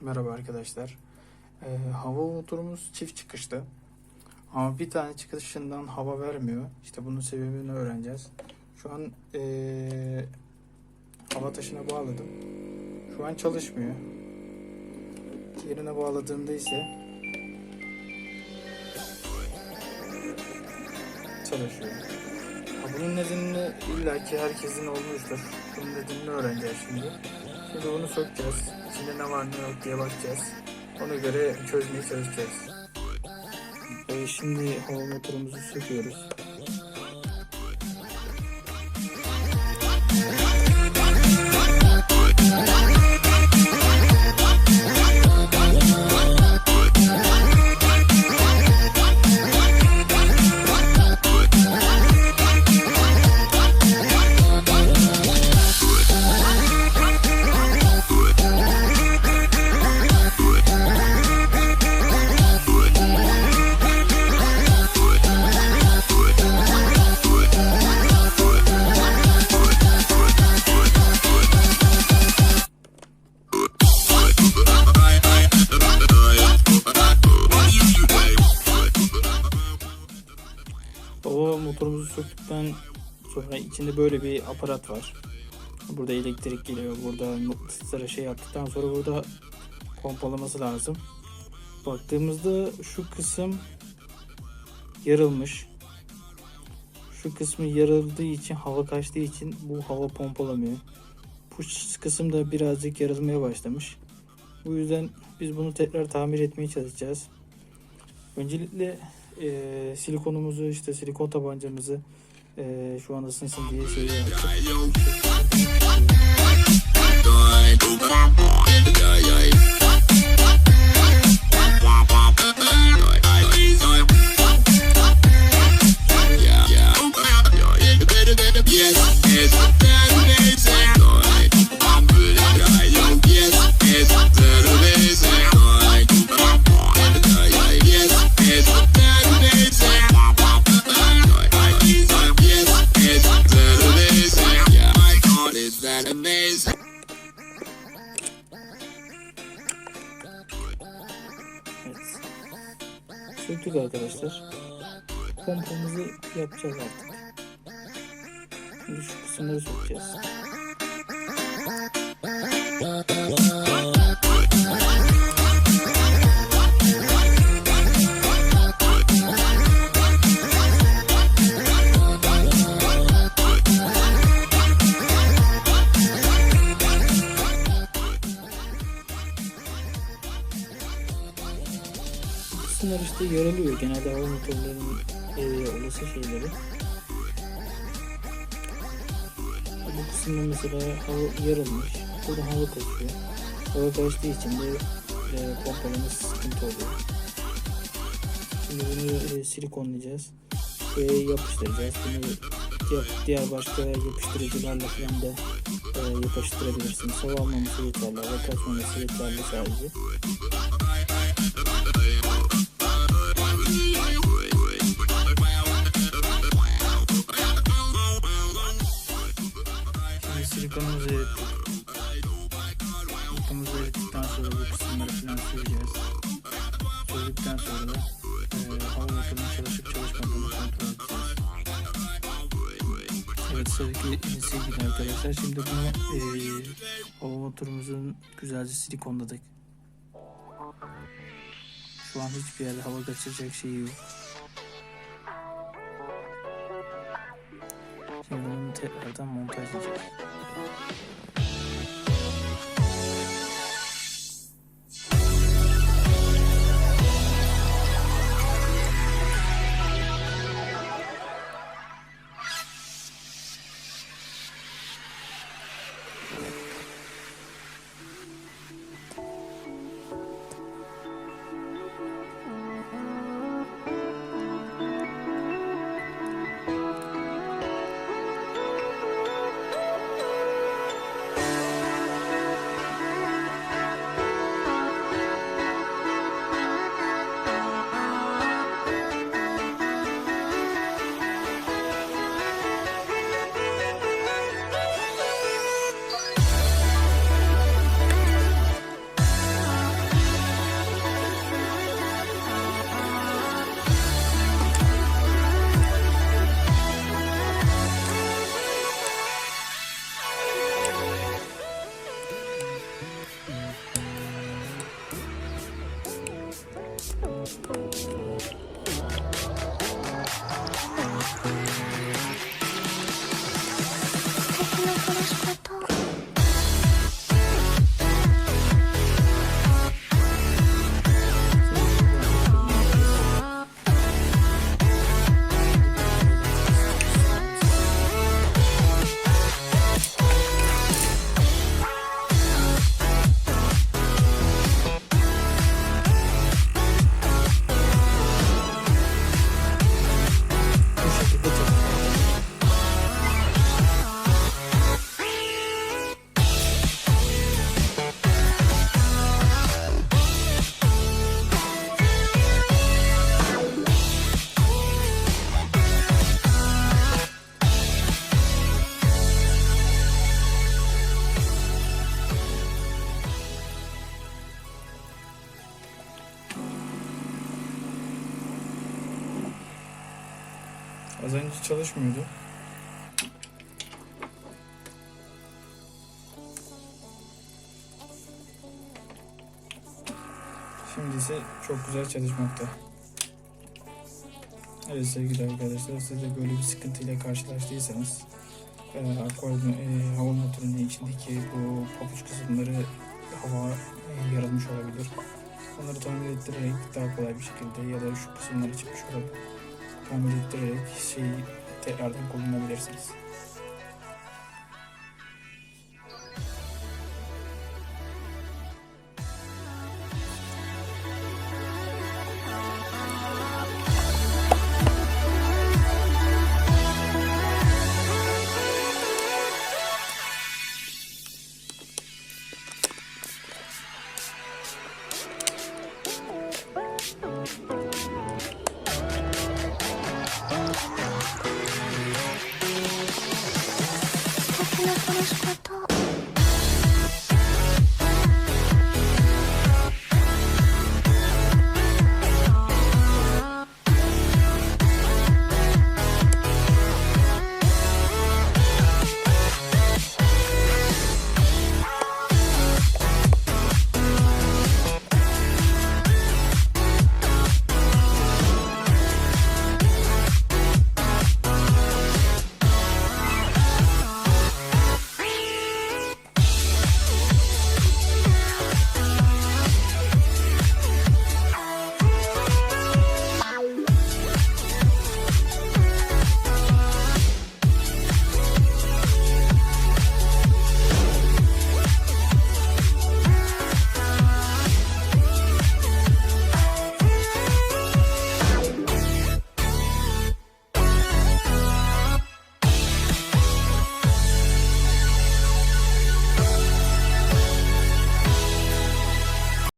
Merhaba arkadaşlar. Ee, hava motorumuz çift çıkışlı. Ama bir tane çıkışından hava vermiyor. İşte bunun sebebini öğreneceğiz. Şu an ee, hava taşına bağladım. Şu an çalışmıyor. Yerine bağladığımda ise çalışıyor. Ha, bunun nedenini illaki herkesin olmuştur. Bunun nedenini öğreneceğiz şimdi. Şimdi bunu sökeceğiz. İçinde ne var ne yok diye bakacağız. Ona göre çözmeye çalışacağız. Ee, şimdi hava motorumuzu söküyoruz. Motorumuzu söktükten sonra içinde böyle bir aparat var. Burada elektrik geliyor. Burada mıknatıslara şey yaptıktan sonra burada pompalaması lazım. Baktığımızda şu kısım yarılmış. Şu kısmı yarıldığı için hava kaçtığı için bu hava pompalamıyor. Bu kısım da birazcık yarılmaya başlamış. Bu yüzden biz bunu tekrar tamir etmeye çalışacağız. Öncelikle e, silikonumuzu işte silikon tabancamızı e, şu an ısınsın diye şey yaptık. Amazing. Söktük arkadaşlar. Pompamızı yapacağız artık. Şimdi şu kısımları sökeceğiz. İşte yaralıyor. Genelde hava motorlarının e, olası şeyleri. Bu kısımda mesela hava yarılmış. Burada hava kaçıyor. Hava kaçtığı için de e, pompalaması sıkıntı oluyor. Şimdi bunu e, silikonlayacağız ve yapıştıracağız. Bunu diğer, diğer başka yapıştırıcılarla falan da e, yapıştırabilirsiniz. Hava almaması yeterli, hava kaçmaması yeterli sadece. Sevgili, sevgili arkadaşlar şimdi bunu e, hava motorumuzun güzelce silikonladık. Şu an hiçbir yerde hava kaçıracak şey yok. Şimdi bunu tekrardan montajlayacağız. Çalışmıyordu. Şimdi ise çok güzel çalışmakta. Evet sevgili arkadaşlar siz de böyle bir sıkıntıyla karşılaştıysanız e, akvaryum, e, hava motorunun içindeki bu pabuç kısımları hava e, yarılmış olabilir. Onları tamir ettirerek daha kolay bir şekilde ya da şu kısımları çıkmış olabilir. Tamir ettirerek şeyi tekrardan kullanabilirsiniz.